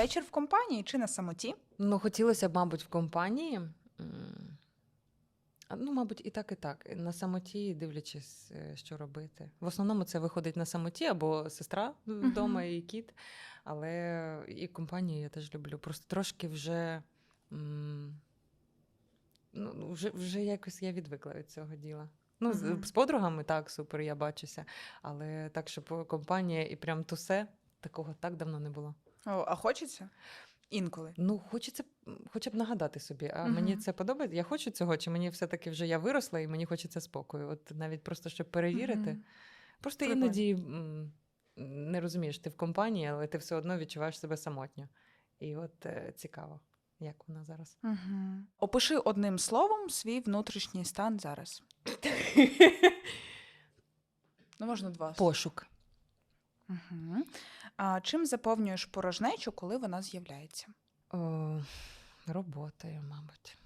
Вечір в компанії чи на самоті? Ну, хотілося б, мабуть, в компанії. Ну, мабуть, і так, і так. На самоті, дивлячись, е, що робити. В основному це виходить на самоті або сестра вдома і кіт. Але і компанію я теж люблю. Просто трошки вже. Ну, вже, вже якось я відвикла від цього діла. Ну, з- з подругами так, супер, я бачуся. Але так, щоб компанія і прям тусе, такого так давно не було. О, а хочеться? Інколи. Ну, хочеться хоча б нагадати собі, а мені це подобається. Я хочу цього, чи мені все-таки вже я виросла і мені хочеться спокою. От навіть просто щоб перевірити. Мгм. Просто Прикольно. іноді не розумієш, ти в компанії, але ти все одно відчуваєш себе самотньо. І от е, цікаво, як вона зараз. Угу. Опиши одним словом свій внутрішній стан зараз. Ну, можна два. Пошук. Угу. А чим заповнюєш порожнечу, коли вона з'являється? О, роботою, мабуть.